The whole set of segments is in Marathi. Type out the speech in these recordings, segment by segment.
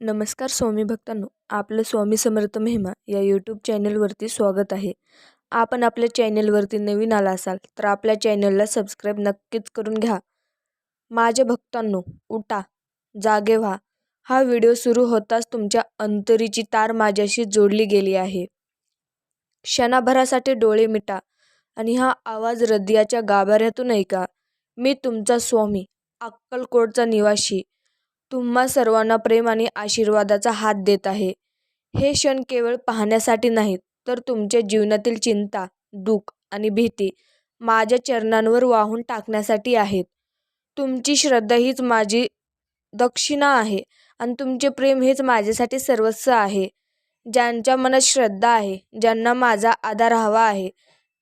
नमस्कार स्वामी भक्तांनो आपलं स्वामी समर्थ महिमा या यूट्यूब चॅनलवरती स्वागत आहे. आपण आपल्या चॅनलवरती नवीन आला असाल तर आपल्या चॅनलला सबस्क्राईब नक्कीच करून घ्या. माझ्या भक्तांनो उठा जागे व्हा. हा व्हिडिओ सुरू होताच तुमच्या अंतरीची तार माझ्याशी जोडली गेली आहे. क्षणाभरासाठी डोळे मिटा आणि हा आवाज हृदयाच्या गाभाऱ्यातून ऐका. मी तुमचा स्वामी अक्कलकोटचा निवासी. तुम्हा सर्वांना प्रेम आणि आशीर्वादाचा हात देत आहे. हे क्षण केवळ पाहण्यासाठी नाहीत तर तुमच्या जीवनातील चिंता दुःख आणि भीती माझ्या चरणांवर वाहून टाकण्यासाठी आहेत. तुमची श्रद्धा हीच माझी दक्षिणा आहे आणि तुमचे प्रेम हेच माझ्यासाठी सर्वस्व आहे. ज्यांच्या मनात श्रद्धा आहे ज्यांना माझा आधार हवा आहे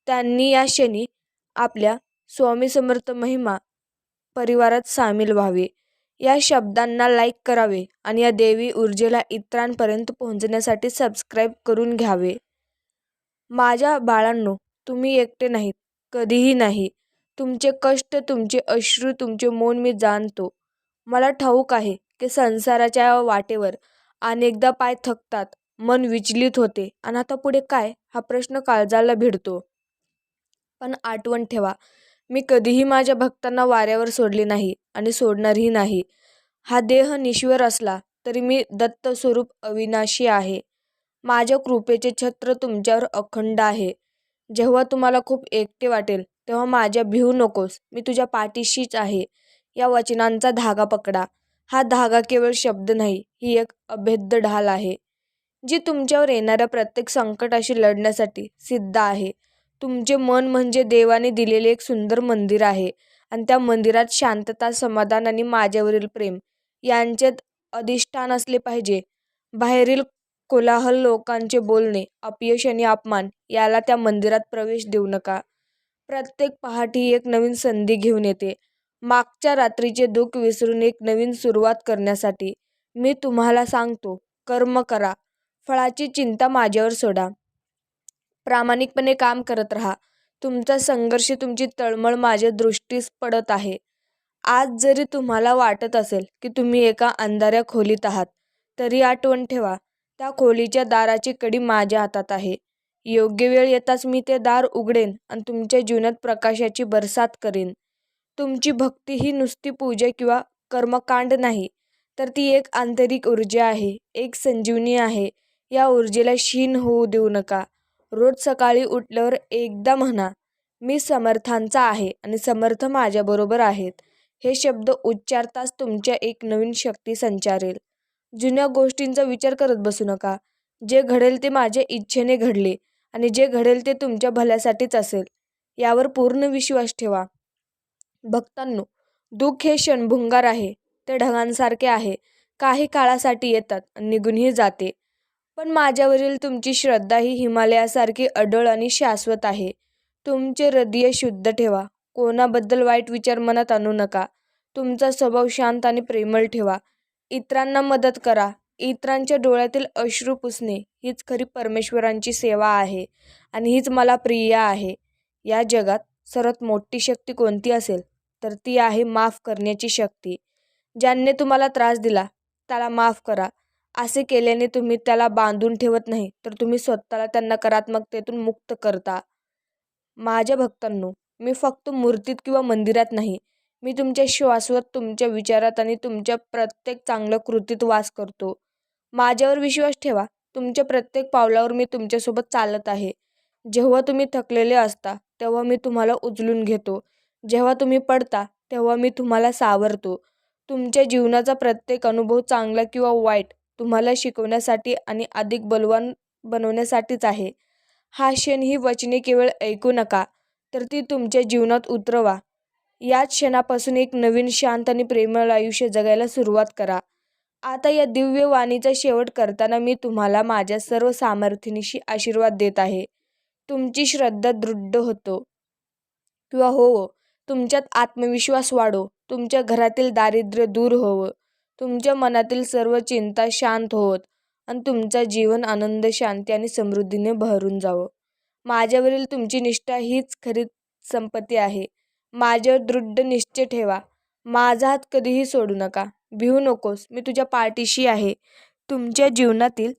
त्यांनी या क्षणी आपल्या स्वामी समर्थ महिमा परिवारात सामील व्हावे. या शब्दांना लाईक करावे आणि या देवी ऊर्जेला इतरांपर्यंत पोहोचण्यासाठी सबस्क्राईब करून घ्यावे. माझ्या बाळांनो तुम्ही एकटे नाहीत कधीही नाही. तुमचे कष्ट तुमचे अश्रू तुमचे मौन मी जाणतो. मला ठाऊक आहे की संसाराच्या वाटेवर अनेकदा पाय थकतात मन विचलित होते आणि आता पुढे काय? हा प्रश्न काळजाला भिडतो. पण आठवण ठेवा मी कधीही माझ्या भक्तांना वाऱ्यावर सोडले नाही आणि सोडणारही नाही. हा देह निश्वर असला तरी मी दत्त स्वरूप अविनाशी आहे. माझ्या कृपेचे छत्र तुमच्यावर अखंड आहे. जेव्हा तुम्हाला खूप एकटे वाटेल तेव्हा माझ्या भिवू नकोस. मी तुझ्या पाठीशीच आहे. या वचनांचा धागा पकडा. हा धागा केवळ शब्द नाही ही एक अभेद्य ढाल आहे. जी तुमच्यावर येणाऱ्या प्रत्येक संकटाशी लढण्यासाठी सिद्ध आहे. तुमचे मन म्हणजे देवाने दिलेले एक सुंदर मंदिर आहे. आणि त्या मंदिरात शांतता समाधान आणि माझ्यावरील प्रेम यांच्यात अधिष्ठान असले पाहिजे. बाहेरील कोलाहल लोकांचे बोलणे अपयश आणि अपमान याला त्या मंदिरात प्रवेश देऊ नका. प्रत्येक पहाटे एक नवीन संधी घेऊन येते. मागच्या रात्रीचे दुःख विसरून एक नवीन सुरुवात करण्यासाठी मी तुम्हाला सांगतो कर्म करा. फळाची चिंता माझ्यावर सोडा. प्रामाणिकपणे काम करत राहा. तुमचा संघर्ष तुमची तळमळ माझ्या दृष्टीस पडत आहे. आज जरी तुम्हाला वाटत असेल की तुम्ही एका अंधाऱ्या खोलीत आहात तरी आठवण ठेवा त्या खोलीच्या दाराची कडी माझ्या हातात आहे. योग्य वेळ येताच मी ते दार उघडेन आणि तुमच्या जीवनात प्रकाशाची बरसात करेन. तुमची भक्ती ही नुसती पूजा किंवा कर्मकांड नाही तर ती एक आंतरिक ऊर्जा आहे एक संजीवनी आहे. या ऊर्जेला क्षीण होऊ देऊ नका. रोज सकाळी उठल्यावर एकदा म्हणा मी समर्थांचा आहे आणि समर्थ माझ्याबरोबर आहेत. हे शब्द उच्चारताच तुमच्या एक नवीन शक्ती संचारेल. जुन्या गोष्टींचा विचार करत बसू नका. जे घडेल ते माझ्या इच्छेने घडले आणि जे घडेल ते तुमच्या भल्यासाठीच असेल. यावर पूर्ण विश्वास ठेवा. भक्तांनो दुःख हे क्षणभुंगार आहे. ते ढगांसारखे आहे. काही काळासाठी येतात आणि निघूनही जाते. पण माझ्यावरील तुमची श्रद्धा ही हिमालयासारखी अडळ आणि शाश्वत आहे. तुमचे हृदय शुद्ध ठेवा. कोणाबद्दल वाईट विचार मनात आणू नका. तुमचा स्वभाव शांत आणि प्रेमळ ठेवा. इतरांना मदत करा. इतरांच्या डोळ्यातील अश्रू पुसणे हीच खरी परमेश्वरांची सेवा आहे आणि हीच मला प्रिय आहे. या जगात सर्वात मोठी शक्ती कोणती असेल तर ती आहे माफ करण्याची शक्ती. ज्यांनी तुम्हाला त्रास दिला त्याला माफ करा. असे केल्याने तुम्ही त्याला बांधून ठेवत नाही तर तुम्ही स्वतःला त्या नकारात्मकतेतून मुक्त करता. माझ्या भक्तांनो मी फक्त मूर्तीत किंवा मंदिरात नाही मी तुमच्या श्वासवत तुमच्या विचारात आणि तुमच्या प्रत्येक चांगल्या कृतीत वास करतो. माझ्यावर विश्वास ठेवा तुमच्या प्रत्येक पावलावर मी तुमच्यासोबत चालत आहे. जेव्हा तुम्ही थकलेले असता तेव्हा मी तुम्हाला उचलून घेतो. जेव्हा तुम्ही पडता तेव्हा मी तुम्हाला सावरतो. तुमच्या जीवनाचा प्रत्येक अनुभव चांगला किंवा वाईट तुम्हाला शिकवण्यासाठी आणि अधिक बलवान बनवण्यासाठीच आहे. हा क्षण ही वचने केवळ ऐकू नका तर ती तुमच्या जीवनात उतरवा. याच क्षणापासून एक नवीन शांत आणि प्रेमळ आयुष्य जगायला सुरुवात करा. आता या दिव्य वाणीचा शेवट करताना मी तुम्हाला माझ्या सर्व सामर्थ्यनिशी आशीर्वाद देत आहे. तुमची श्रद्धा दृढ होतो. किंवा हो तुमच्यात आत्मविश्वास वाढो. तुमच्या घरातील दारिद्र्य दूर होवं. तुमच्या मनातील सर्व चिंता शांत होत आणि तुमचं जीवन आनंद शांती आणि समृद्धीने भरून जावं. माझ्यावरील तुमची निष्ठा हीच खरी संपत्ती आहे. माझ्यावर दृढ निश्चय ठेवा. माझा हात कधीही सोडू नका. भिवू नकोस. मी तुझ्या पाठीशी आहे. तुमच्या जीवनातील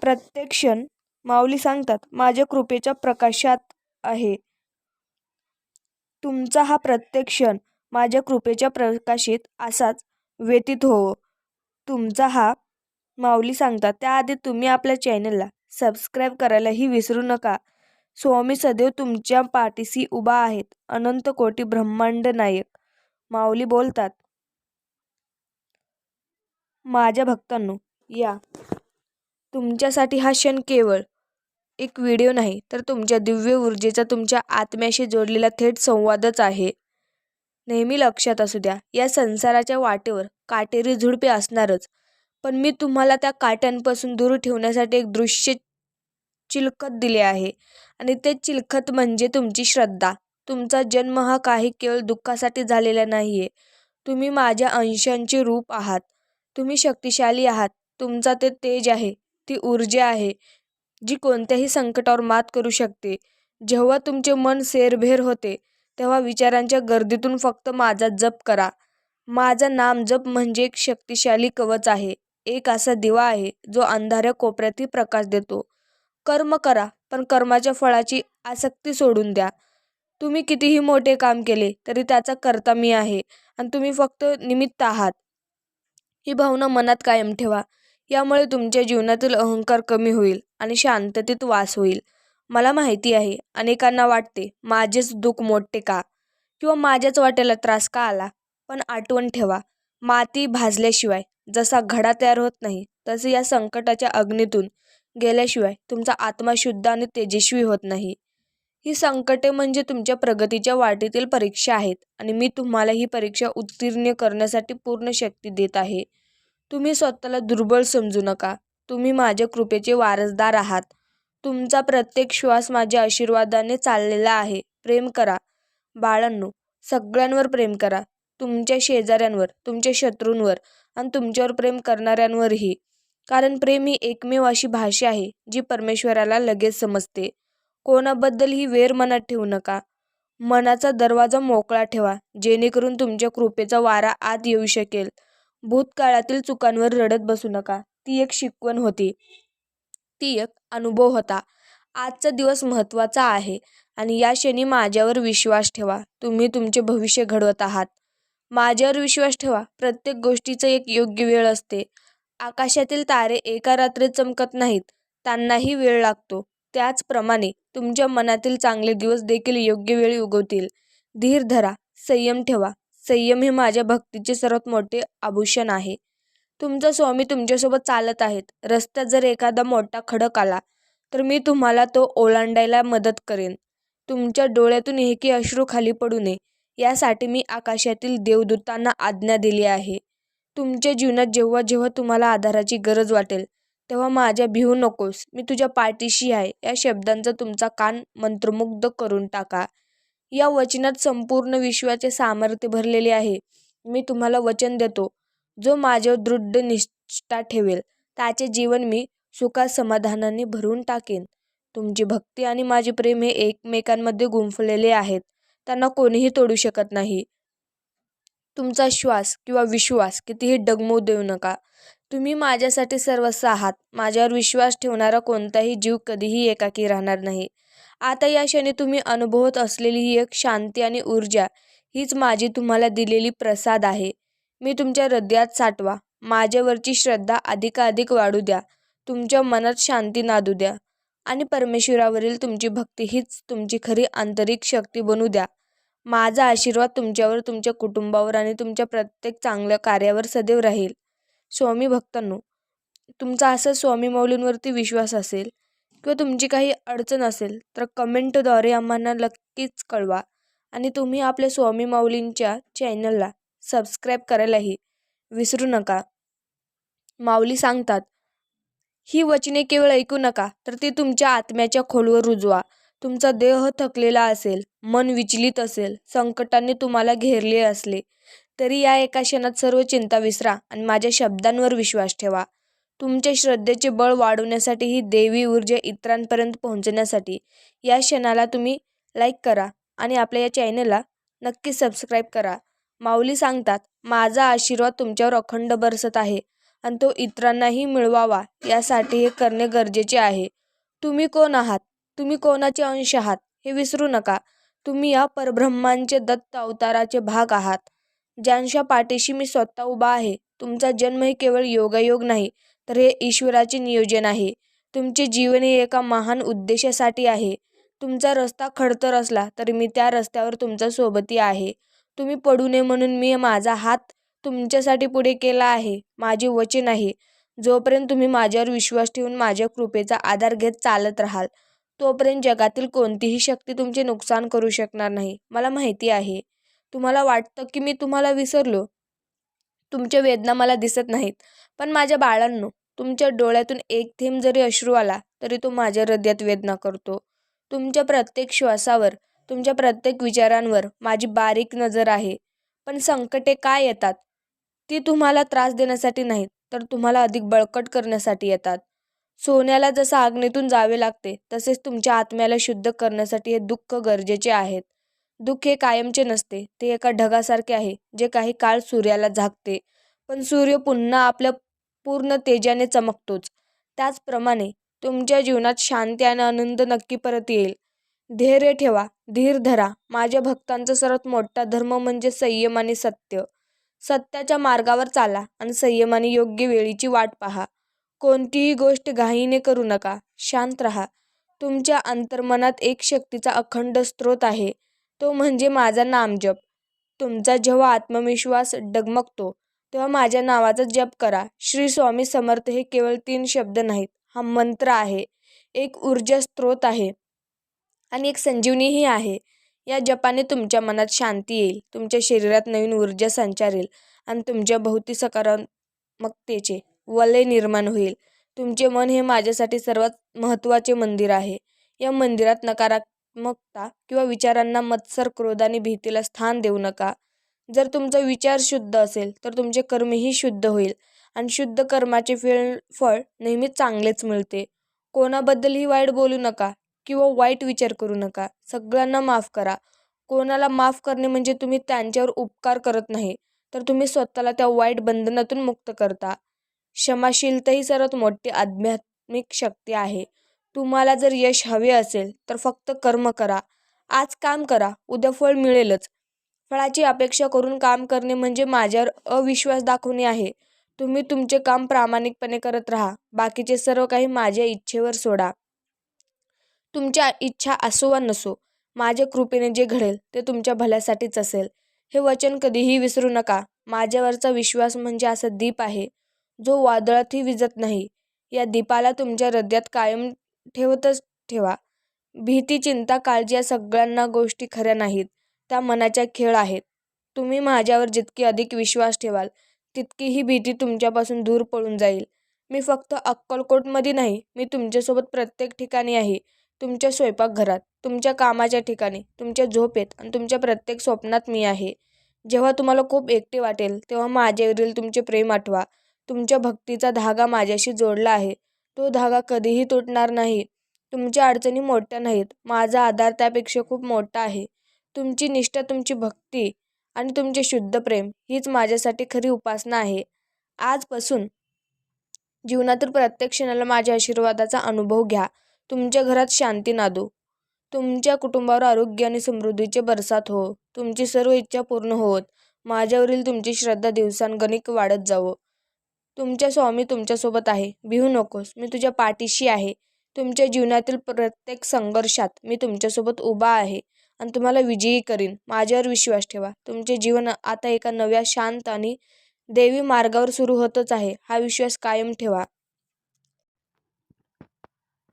प्रत्येक क्षण माऊली सांगतात माझ्या कृपेच्या प्रकाशात आहे. तुमचा हा प्रत्येक क्षण माझ्या कृपेच्या प्रकाशित असाच व्यतीत होवो तुमचा हा माऊली सांगतात. त्याआधी तुम्ही आपल्या चॅनलला सबस्क्राईब करायलाही विसरू नका. स्वामी सदैव तुमच्या पाठीशी उभा आहेत. अनंत कोटी ब्रह्मांड नायक. माऊली बोलतात माझ्या भक्तांनो या. तुमच्यासाठी हा क्षण केवळ एक व्हिडिओ नाही तर तुमच्या दिव्य ऊर्जेचा तुमच्या आत्म्याशी जोडलेला थेट संवादच आहे. नेहमी लक्षात असू द्या या संसाराच्या वाटेवर काटेरी झुडपे असणारच. पण मी तुम्हाला त्या काट्यांपासून दूर ठेवण्यासाठी एक दृश्य चिलखत दिले आहे. आणि ते चिलखत म्हणजे तुमची श्रद्धा. तुमचा जन्म हा काही केवळ दुःखासाठी झालेला नाही आहे तुम्ही माझ्या अंशांचे रूप आहात. तुम्ही शक्तिशाली आहात. तुमचा ते तेज आहे. ती ऊर्जा आहे जी कोणत्याही संकटावर मात करू शकते. जेव्हा तुमचे मन सेरभेर होते तेव्हा विचारांच्या गर्दीतून फक्त माझा जप करा. माझा नाम जप म्हणजे एक शक्तिशाली कवच आहे. एक असा दिवा आहे जो अंधाऱ्या कोपऱ्यातही प्रकाश देतो. कर्म करा पण कर्माच्या फळाची आसक्ती सोडून द्या. तुम्ही कितीही मोठे काम केले तरी त्याचा कर्ता मी आहे आणि तुम्ही फक्त निमित्त आहात. ही भावना मनात कायम ठेवा. यामुळे तुमच्या जीवनातील अहंकार कमी होईल आणि शांततेत वास होईल. मला माहिती आहे अनेकांना वाटते माझेच दुःख मोठे का? किंवा माझ्याच वाट्याला त्रास का आला? पण आठवण ठेवा माती भाजल्याशिवाय जसा घडा तयार होत नाही तसे या संकटाच्या अग्नीतून गेल्याशिवाय तुमचा आत्मा शुद्ध आणि तेजस्वी होत नाही. ही संकटे म्हणजे तुमच्या प्रगतीच्या वाटेतील परीक्षा आहेत आणि मी तुम्हाला ही परीक्षा उत्तीर्ण करण्यासाठी पूर्ण शक्ती देत आहे. तुम्ही स्वतःला दुर्बळ समजू नका. तुम्ही माझ्या कृपेचे वारसदार आहात. तुमचा प्रत्येक श्वास माझ्या आशीर्वादाने चाललेला आहे. प्रेम करा. बाळांनो सगळ्यांवर प्रेम करा. तुमच्या शेजाऱ्यांवर तुमच्या शत्रूंवर आणि तुमच्यावर प्रेम करणाऱ्यांवरही. कारण प्रेम ही एकमेव अशी भाषा आहे जी परमेश्वराला लगेच समजते. कोणाबद्दलही वेर मनात ठेवू नका. मनाचा दरवाजा मोकळा ठेवा जेणेकरून तुमच्या कृपेचा वारा आत येऊ शकेल. भूतकाळातील चुकांवर रडत बसू नका. ती एक शिकवण होती. ती एक अनुभव होता. आजचा दिवस महत्त्वाचा आहे आणि या क्षणी माझ्यावर विश्वास ठेवा. तुम्ही तुमचे भविष्य घडवत आहात. माझ्यावर विश्वास ठेवा. प्रत्येक गोष्टीचं एक योग्य वेळ असते. आकाशातील तारे एका रात्रीत चमकत नाहीत. त्यांनाही वेळ लागतो. त्याचप्रमाणे तुमच्या मनातील चांगले दिवस देखील योग्य वेळी उगवतील. धीर धरा. संयम ठेवा. संयम हे माझ्या भक्तीचे सर्वात मोठे आभूषण आहे. तुमचा स्वामी तुमच्यासोबत चालत आहेत. रस्त्यात जर एखादा मोठा खडक आला तर मी तुम्हाला तो ओलांडायला मदत करेन. तुमच्या डोळ्यातून एकही अश्रू खाली पडू नये यासाठी मी आकाशातील देवदूतांना आज्ञा दिली आहे. तुमच्या जीवनात जेव्हा जेव्हा तुम्हाला आधाराची गरज वाटेल तेव्हा माझ्या भिवू नकोस मी तुझ्या पाठीशी आहे. या शब्दांचा तुमचा कान मंत्रमुग्ध करून टाका. या वचनात संपूर्ण विश्वाचे सामर्थ्य भरलेले आहे. मी तुम्हाला वचन देतो. जो माझ्यावर दृढ निष्ठा ठेवेल त्याचे जीवन मी सुखात समाधानाने भरून टाकेन. तुमची भक्ती आणि माझे प्रेम हे एकमेकांमध्ये गुंफलेले आहेत. त्यांना कोणीही तोडू शकत नाही. तुमचा श्वास किंवा विश्वास कितीही डगमू देऊ नका. तुम्ही माझ्यासाठी सर्वस्व आहात. माझ्यावर विश्वास ठेवणारा कोणताही जीव कधीही एकाकी राहणार नाही. आता या क्षणी तुम्ही अनुभवत असलेली ही एक शांती आणि ऊर्जा हीच माझी तुम्हाला दिलेली प्रसाद आहे. मी तुमच्या हृदयात साठवा. माझ्यावरची श्रद्धा अधिकाधिक वाढू द्या. तुमच्या मनात शांती नादू द्या. आणि परमेश्वरावरील तुमची भक्ती हीच तुमची खरी आंतरिक शक्ती बनू द्या. माझा आशीर्वाद तुमच्यावर तुमच्या कुटुंबावर आणि तुमच्या प्रत्येक चांगल्या कार्यावर सदैव राहील. स्वामी भक्तांनो तुमचा असा स्वामी मौलींवरती विश्वास असेल किंवा तुमची काही अडचण असेल तर कमेंटद्वारे आम्हाला नक्कीच कळवा. आणि तुम्ही आपल्या स्वामी माऊलींच्या चॅनलला सबस्क्राईब करायलाही विसरू नका. माऊली सांगतात ही वचने केवळ ऐकू नका तर ती तुमच्या आत्म्याच्या खोलवर रुजवा. तुमचा देह थकलेला असेल मन विचलित असेल संकटाने तुम्हाला घेरले असले तरी या एका क्षणात सर्व चिंता विसरा आणि माझ्या शब्दांवर विश्वास ठेवा. तुमच्या श्रद्धेचे बळ वाढवण्यासाठी ही देवी ऊर्जा इतरांपर्यंत पोहोचण्यासाठी या क्षणाला तुम्ही लाईक करा आणि आपल्या या चॅनलला नक्की सबस्क्राईब करा. माऊली सांगतात माझा आशीर्वाद तुमच्यावर अखंड बरसत आहे आणि तो इतरांनाही मिळवावा यासाठी हे करणे गरजेचे आहे. तुम्ही कोण आहात? तुम्ही कोणाचे अंश आहात? हे विसरू नका. तुम्ही या परब्रह्मांचे दत्त अवताराचे भाग आहात. ज्यांच्या पाठीशी मी स्वतः उभा आहे तुमचा जन्म हे केवळ योगायोग नाही तर हे ईश्वराचे नियोजन आहे. तुमचे जीवन हे एका महान उद्देशासाठी आहे. तुमचा रस्ता खडतर असला तरी मी त्या रस्त्यावर तुमच्या सोबती आहे. तुम्ही पडू नये म्हणून मी माझा हात तुमच्यासाठी पुढे केला आहे. माझे वचन आहे. जोपर्यंत तुम्ही माझ्यावर विश्वास ठेवून माझ्या कृपेचा आधार घेत चालत राहाल तोपर्यंत जगातील कोणतीही शक्ती तुमचे नुकसान करू शकणार नाही. मला माहिती आहे. तुम्हाला वाटतं की मी तुम्हाला विसरलो. तुमच्या वेदना मला दिसत नाहीत. पण माझ्या बाळांनो तुमच्या डोळ्यातून एक थेंब जरी अश्रू आला तरी तो माझ्या हृदयात वेदना करतो. तुमच्या प्रत्येक श्वासावर तुमच्या प्रत्येक विचारांवर माझी बारीक नजर आहे. पण संकटे काय येतात? ती तुम्हाला त्रास देण्यासाठी नाहीत तर तुम्हाला अधिक बळकट करण्यासाठी येतात. सोन्याला जसं आग्नेतून जावे लागते तसेच तुमच्या आत्म्याला शुद्ध करण्यासाठी हे दुःख गरजेचे आहेत. दुःख हे कायमचे नसते ते एका ढगासारखे आहे जे काही काळ सूर्याला झाकते. पण सूर्य पुन्हा आपल्या पूर्ण तेजाने चमकतोच. त्याचप्रमाणे तुमच्या जीवनात शांती आणि आनंद नक्की परत येईल. धैर्य ठेवा धीर धरा. माझ्या भक्तांचा सर्वात मोठा धर्म म्हणजे संयम आणि सत्य. सत्याच्या मार्गावर चाला आणि संयमाने योग्य वेळीची वाट पहा. कोणतीही गोष्ट घाईने करू नका. शांत राहा. तुमच्या अंतर्मनात एक शक्तीचा अखंड स्रोत आहे. तो म्हणजे माझा नामजप. तुमचा जेव्हा आत्मविश्वास डगमगतो तेव्हा माझ्या नावाचा जप करा. श्री स्वामी समर्थ हे केवळ तीन शब्द नाहीत. हा मंत्र आहे. एक ऊर्जा स्रोत आहे. आणि एक संजीवनीही आहे. या जपाने तुमच्या मनात शांती येईल तुमच्या शरीरात नवीन ऊर्जा संचारेल आणि तुमच्या भोवती सकारात्मकतेचे वलय निर्माण होईल. तुमचे मन हे माझ्यासाठी सर्वात महत्त्वाचे मंदिर आहे. या मंदिरात नकारात्मकता किंवा विचारांना मत्सर क्रोध आणि भीतीला स्थान देऊ नका. जर तुमचा विचार शुद्ध असेल तर तुमचे कर्मही शुद्ध होईल आणि शुद्ध कर्माचे फळ फळ नेहमीच चांगलेच मिळते. कोणाबद्दलही वाईट बोलू नका. किंवा वाईट विचार करू नका. सगळ्यांना माफ करा. कोणाला माफ करणे म्हणजे तुम्ही त्यांच्यावर उपकार करत नाही तर तुम्ही स्वतःला त्या वाईट बंधनातून मुक्त करता. क्षमाशीलता ही सर्वात मोठी आध्यात्मिक शक्ती आहे. तुम्हाला जर यश हवे असेल तर फक्त कर्म करा. आज काम करा उद्या फळ मिळेलच. फळाची अपेक्षा करून काम करणे म्हणजे माझ्यावर अविश्वास दाखवणे आहे. तुम्ही तुमचे काम प्रामाणिकपणे करत राहा. बाकीचे सर्व काही माझ्या इच्छेवर सोडा. तुमच्या इच्छा असो वा नसो माझ्या कृपेने जे घडेल ते तुमच्या भल्यासाठीच असेल. हे वचन कधीही विसरू नका. माझ्यावरचा विश्वास म्हणजे असा दीप आहे जो वादळातही विजत नाही. या दीपाला तुमच्या हृदयात कायम ठेवतच ठेवा. भीती चिंता काळजी या सगळ्यांना गोष्टी खऱ्या नाहीत. त्या मनाच्या खेळ आहेत. तुम्ही माझ्यावर जितकी अधिक विश्वास ठेवाल तितकी ही भीती तुमच्यापासून दूर पळून जाईल. मी फक्त अक्कलकोटमध्ये नाही मी तुमच्यासोबत प्रत्येक ठिकाणी आहे. तुमच्या स्वयंपाकघरात तुमच्या कामाच्या ठिकाणी तुमच्या झोपेत आणि तुमच्या प्रत्येक स्वप्नात मी आहे. जेव्हा तुम्हाला खूप एकटे वाटेल तेव्हा माझ्यावरील तुमचे प्रेम आठवा. तुमच्या भक्तीचा धागा माझ्याशी जोडला आहे. तो धागा कधीही तुटणार नाही. तुमच्या अडचणी मोठ्या नाहीत. माझा आधार त्यापेक्षा खूप मोठा आहे. तुमची निष्ठा तुमची भक्ती आणि तुमचे शुद्ध प्रेम हीच माझ्यासाठी खरी उपासना आहे. आजपासून जीवनातील प्रत्येक क्षणाला माझ्या आशीर्वादाचा अनुभव घ्या. तुमच्या घरात शांती नादो. तुमच्या कुटुंबावर आरोग्य आणि समृद्धीचे बरसात हो. तुमची सर्व इच्छा पूर्ण होत माझ्यावरील तुमची श्रद्धा दिवसांगणिक वाढत जावं. तुमच्या स्वामी तुमच्यासोबत आहे. भिवू नकोस. मी तुझ्या पाठीशी आहे. तुमच्या जीवनातील प्रत्येक संघर्षात मी तुमच्यासोबत उभा आहे आणि तुम्हाला विजयी करीन. माझ्यावर विश्वास ठेवा. तुमचे जीवन आता एका नव्या शांत आणि देवी मार्गावर सुरू होतच आहे. हा विश्वास कायम ठेवा.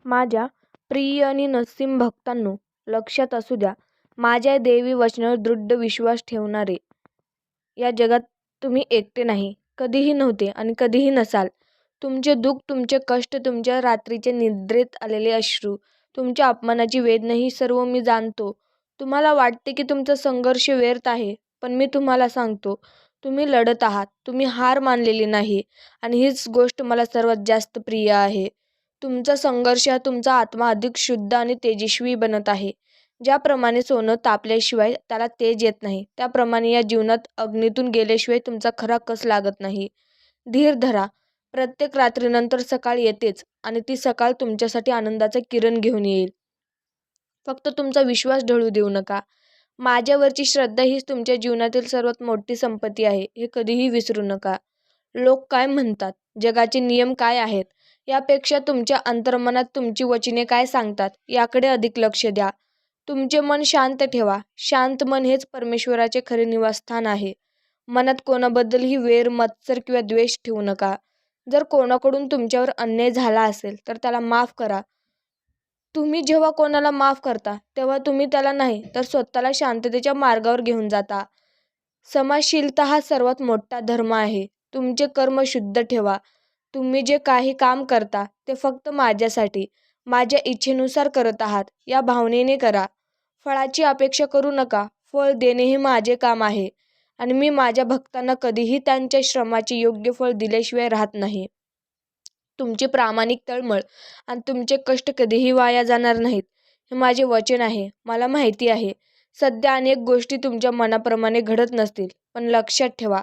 माझ्या प्रिय आणि नसीम भक्तांनो लक्षात असू द्या माझ्या देवी वचनावर दृढ विश्वास ठेवणारे या जगात तुम्ही एकटे नाही कधीही नव्हते आणि कधीही नसाल. तुमचे दुःख तुमचे कष्ट तुमच्या रात्रीचे निद्रेत आलेले अश्रू तुमच्या अपमानाची वेदना ही सर्व मी जाणतो. तुम्हाला वाटते की तुमचा संघर्ष व्यर्थ आहे पण मी तुम्हाला सांगतो तुम्ही लढत आहात तुम्ही हार मानलेली नाही आणि हीच गोष्ट मला सर्वात जास्त प्रिय आहे. तुमचा संघर्ष हा तुमचा आत्मा अधिक शुद्ध आणि तेजस्वी बनत आहे ज्याप्रमाणे सोनं तापल्याशिवाय त्याला तेज येत नाही त्याप्रमाणे या जीवनात अग्नीतून गेल्याशिवाय तुमचा खरा कस लागत नाही. धीर धरा. प्रत्येक रात्रीनंतर सकाळ येतेच आणि ती सकाळ तुमच्यासाठी आनंदाचा किरण घेऊन येईल. फक्त तुमचा विश्वास ढळू देऊ नका. माझ्यावरची श्रद्धा हीच तुमच्या जीवनातील सर्वात मोठी संपत्ती आहे हे कधीही विसरू नका. लोक काय म्हणतात, जगाचे नियम काय आहेत यापेक्षा तुमच्या अंतर्मनात तुमची वचने काय सांगतात याकडे अधिक लक्ष द्या. तुमचे मन शांत ठेवा. शांत मन हेच परमेश्वराचे खरे निवासस्थान आहे. मनात कोणाबद्दलही वेर मत्सर किंवा द्वेष ठेवू नका. जर कोणाकडून तुमच्यावर अन्याय झाला असेल तर त्याला माफ करा. तुम्ही जेव्हा कोणाला माफ करता तेव्हा तुम्ही त्याला नाही तर स्वतःला शांततेच्या मार्गावर घेऊन जाता. समाजशीलता हा सर्वात मोठा धर्म आहे. तुमचे कर्म शुद्ध ठेवा. तुम्ही जे काही काम करता ते फक्त माझ्यासाठी, माझ्या इच्छेनुसार करत आहात या भावनेने करा. फळाची अपेक्षा करू नका. फळ देणे हे माझे काम आहे आणि मी माझ्या भक्तांना कधीही त्यांच्या श्रमाचे योग्य फळ दिल्याशिवाय राहत नाही. तुमची प्रामाणिक तळमळ आणि तुमचे कष्ट कधीही वाया जाणार नाहीत हे माझे वचन आहे. मला माहिती आहे, सध्या अनेक गोष्टी तुमच्या मनाप्रमाणे घडत नसतील. पण लक्षात ठेवा,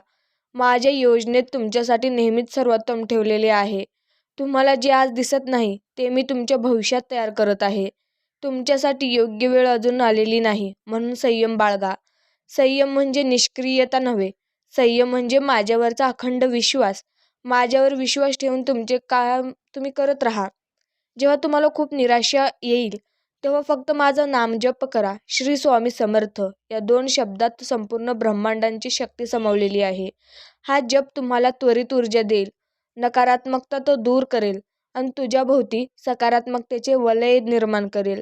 माझ्या योजनेत तुमच्यासाठी नेहमीच सर्वोत्तम ठेवलेले आहे. तुम्हाला जे आज दिसत नाही ते मी तुमच्या भविष्यात तयार करत आहे. तुमच्यासाठी योग्य वेळ अजून आलेली नाही म्हणून संयम बाळगा. संयम म्हणजे निष्क्रियता नव्हे. संयम म्हणजे माझ्यावरचा अखंड विश्वास. माझ्यावर विश्वास ठेवून तुमचे काम तुम्ही करत राहा. जेव्हा तुम्हाला खूप निराशा येईल तेव्हा फक्त माझं नामजप करा. श्री स्वामी समर्थ या दोन शब्दात संपूर्ण ब्रह्मांडांची शक्ती समवलेली आहे. हा जप तुम्हाला त्वरित ऊर्जा देईल, नकारात्मकता तो दूर करेल आणि तुझ्याभोवती सकारात्मकतेचे वलय निर्माण करेल.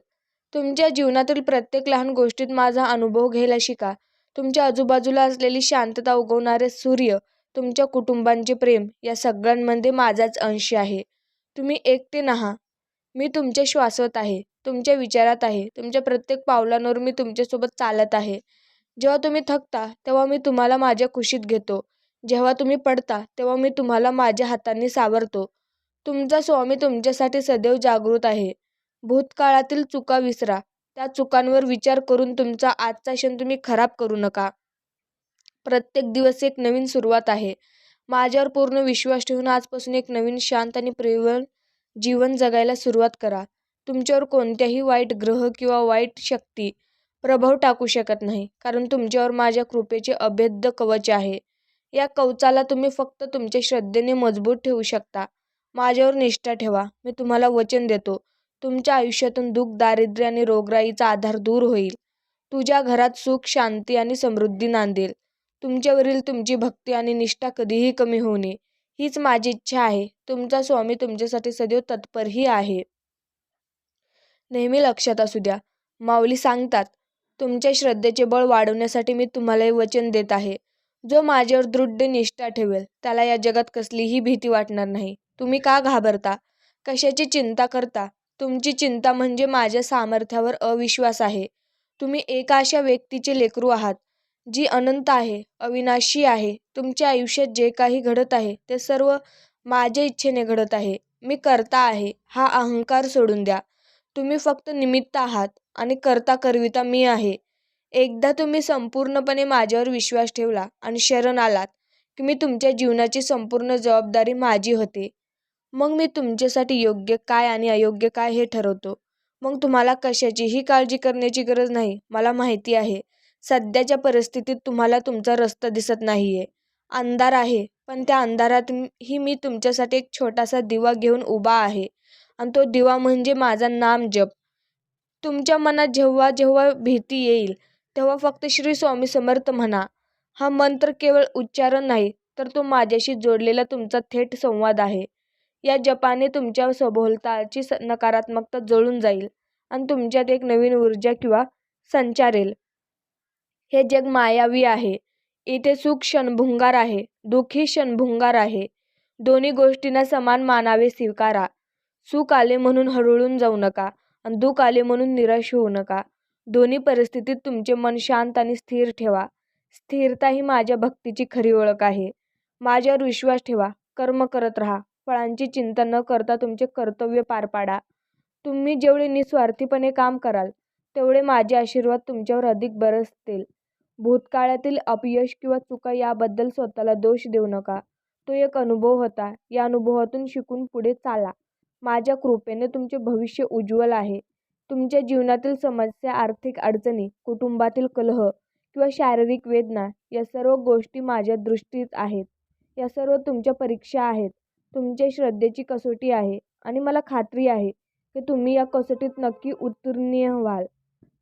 तुमच्या जीवनातील प्रत्येक लहान गोष्टीत माझा अनुभव घ्यायला शिका. तुमच्या आजूबाजूला असलेली शांतता उगवणारे सूर्य, तुमच्या कुटुंबांचे प्रेम या सगळ्यांमध्ये माझाच अंश आहे. तुम्ही एकटे नहा मी तुमच्या श्वासात आहे, तुमच्या विचारात आहे, तुमच्या प्रत्येक पावलांवर मी तुमच्यासोबत चालत आहे. जेव्हा तुम्ही थकता तेव्हा मी तुम्हाला माझ्या कुशीत घेतो. जेव्हा तुम्ही पडता तेव्हा मी तुम्हाला माझ्या हातांनी सावरतो. तुमचा स्वामी तुमच्यासाठी सदैव जागृत आहे. भूतकाळातील चुका विसरा. त्या चुकांवर विचार करून तुमचा आजचा क्षण तुम्ही खराब करू नका. प्रत्येक दिवस एक नवीन सुरुवात आहे. माझ्यावर पूर्ण विश्वास ठेवून आजपासून एक नवीन शांत आणि प्रेमळ जीवन जगायला सुरुवात करा. तुमच्यावर कोणत्याही वाईट ग्रह किंवा वाईट शक्ती प्रभाव टाकू शकत नाही कारण तुमच्यावर माझ्या कृपेचे अभेद्य कवच आहे. या कवचाला तुम्ही फक्त तुमच्या श्रद्धेने मजबूत ठेवू शकता. माझ्यावर निष्ठा ठेवा. मी तुम्हाला वचन देतो, तुमच्या आयुष्यातून दुःख, दारिद्र्य आणि रोगराईचा आधार दूर होईल. तुझ्या घरात सुख, शांती आणि समृद्धी नांदेल. तुमच्यावरील तुमची भक्ती आणि निष्ठा कधीही कमी होऊ नये, हीच माझी इच्छा आहे. तुमचा स्वामी तुमच्यासाठी सदैव तत्परही आहे. नेहमी लक्षात असू द्या, माऊली सांगतात, तुमच्या श्रद्धेचे बळ वाढवण्यासाठी मी तुम्हाला हे वचन देत आहे. जो माझ्यावर दृढ निष्ठा ठेवेल त्याला या जगात कसलीही भीती वाटणार नाही. तुम्ही का घाबरता? कशाची चिंता करता? तुमची चिंता म्हणजे माझ्या सामर्थ्यावर अविश्वास आहे. तुम्ही एका अशा व्यक्तीचे लेकरू आहात, जी अनंत आहे, अविनाशी आहे. तुमच्या आयुष्यात जे काही घडत आहे ते सर्व माझ्या इच्छेने घडत आहे. मी करता आहे हा अहंकार सोडून द्या. तुम्ही फक्त निमित्त आहात आणि करता करविता मी आहे. एकदा तुम्ही संपूर्णपणे माझ्यावर विश्वास ठेवला आणि शरण आलात की मी तुमच्या जीवनाची संपूर्ण जबाबदारी माझी होते. मग मी तुमच्यासाठी योग्य काय आणि अयोग्य काय हे ठरवतो. मग तुम्हाला कशाचीही काळजी करण्याची गरज नाही. मला माहिती आहे, सध्याच्या परिस्थितीत तुम्हाला तुमचा रस्ता दिसत नाही आहे अंधार आहे, पण त्या अंधारातही मी तुमच्यासाठी एक छोटासा दिवा घेऊन उभा आहे आणि तो दिवा म्हणजे माझा नामजप. तुमच्या मनात जेव्हा जेव्हा भीती येईल तेव्हा फक्त श्री स्वामी समर्थ म्हणा. हा मंत्र केवळ उच्चारण नाही तर तो माझ्याशी जोडलेला तुमचा थेट संवाद आहे. या जपाने तुमच्या सभोवतालची नकारात्मकता जळून जाईल आणि तुमच्यात एक नवीन ऊर्जा किंवा संचारेल. हे जग मायावी आहे. इथे सुख क्षणभुंगार आहे, दुःखी क्षणभुंगार आहे. दोन्ही गोष्टींना समान मानावे स्वीकारा. सुख आले म्हणून हुरळून जाऊ नका आणि दुःख आले म्हणून निराश होऊ नका. दोन्ही परिस्थितीत तुमचे मन शांत आणि स्थिर ठेवा. स्थिरता ही माझ्या भक्तीची खरी ओळख आहे. माझ्यावर विश्वास ठेवा. कर्म करत राहा. फळांची चिंता न करता तुमचे कर्तव्य पार पाडा. तुम्ही जेवढे निस्वार्थीपणे काम कराल तेवढे माझे आशीर्वाद तुमच्यावर अधिक बरसतील भूतकाळातील अपयश किंवा चुका याबद्दल स्वतःला दोष देऊ नका तो एक अनुभव होता या अनुभवातून शिकून पुढे चाला माझ्या कृपेने तुमचे भविष्य उज्ज्वल आहे. तुमच्या जीवनातील समस्या आर्थिक अडचणी कुटुंबातील कलह किंवा शारीरिक वेदना या सर्व गोष्टी माझ्या दृष्टीत आहेत. या सर्व तुमच्या परीक्षा आहेत. तुमच्या श्रद्धेची कसोटी आहे आणि मला खात्री आहे की तुम्ही या कसोटीत नक्की उत्तीर्ण व्हाल.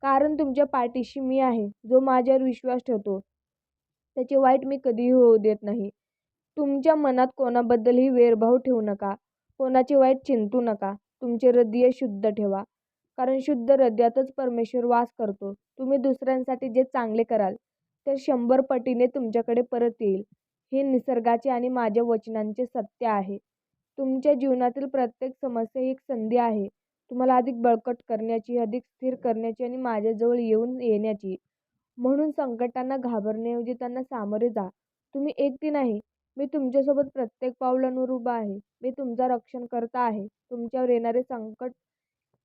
कारण तुमच्या पाठीशी मी आहे जो माझ्यावर विश्वास ठेवतो. त्याचे वाईट मी कधीही होऊ देत नाही. तुमच्या मनात कोणाबद्दलही वेरभाव ठेवू नका. कोणाचे वाईट चिंतू नका. तुमचे हृदय शुद्ध ठेवा. कारण शुद्ध हृदयातच परमेश्वर वास करतो. तुम्ही दुसऱ्यांसाठी जे चांगले कराल तर शंभर पटीने तुमच्याकडे परत येईल. हे निसर्गाचे आणि माझ्या वचनांचे सत्य आहे. तुमच्या जीवनातील प्रत्येक समस्या ही एक संधी आहे. तुम्हाला अधिक बळकट करण्याची अधिक स्थिर करण्याची आणि माझ्याजवळ येऊन येण्याची. म्हणून संकटांना घाबरण्याऐवजी त्यांना सामोरे जा. तुम्ही एकटी नाही मी तुमच्यासोबत प्रत्येक पावलांवर उभा आहे. मी तुमचा रक्षणकर्ता आहे. तुमच्यावर येणारे संकट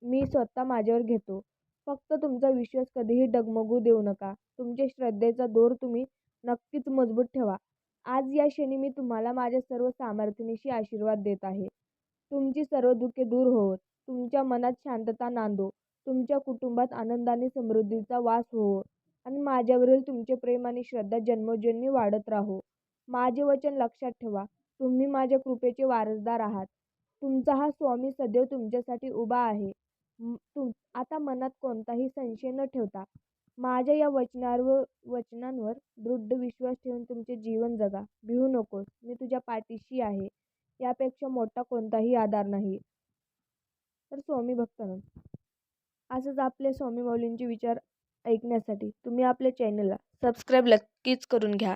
मी स्वतः माझ्यावर घेतो. फक्त तुमचा विश्वास कधीही डगमगू देऊ नका. तुमच्या श्रद्धेचा दोर तुम्ही नक्कीच मजबूत ठेवा. आज या क्षणी मी तुम्हाला माझ्या सर्व सामर्थ्यानिशी आशीर्वाद देत आहे. तुमची सर्व दुःखे दूर होवो. तुमच्या मनात शांतता नांदो. तुमच्या कुटुंबात आनंदाने समृद्धीचा वास होवो. आणि माझ्यावरील तुमचे प्रेम आणि श्रद्धा जन्मोजन्मी वाढत राहो. माझे वचन लक्षात ठेवा. तुम्ही माझ्या कृपेचे वारसदार आहात. तुमचा हा स्वामी सदैव तुमच्यासाठी उभा आहे. तुम आता मनात कोणताही संशय न ठेवता माझ्या या वचनावर वचनांवर दृढ विश्वास ठेवून तुमचे जीवन जगा. भिवू नकोस. मी तुझ्या पाठीशी आहे. यापेक्षा मोठा कोणताही आधार नाही. तर स्वामी भक्तांनो असंच आपले स्वामी माऊलींचे विचार ऐकण्यासाठी तुम्ही आपल्या चॅनलला सबस्क्राईब नक्कीच करून घ्या.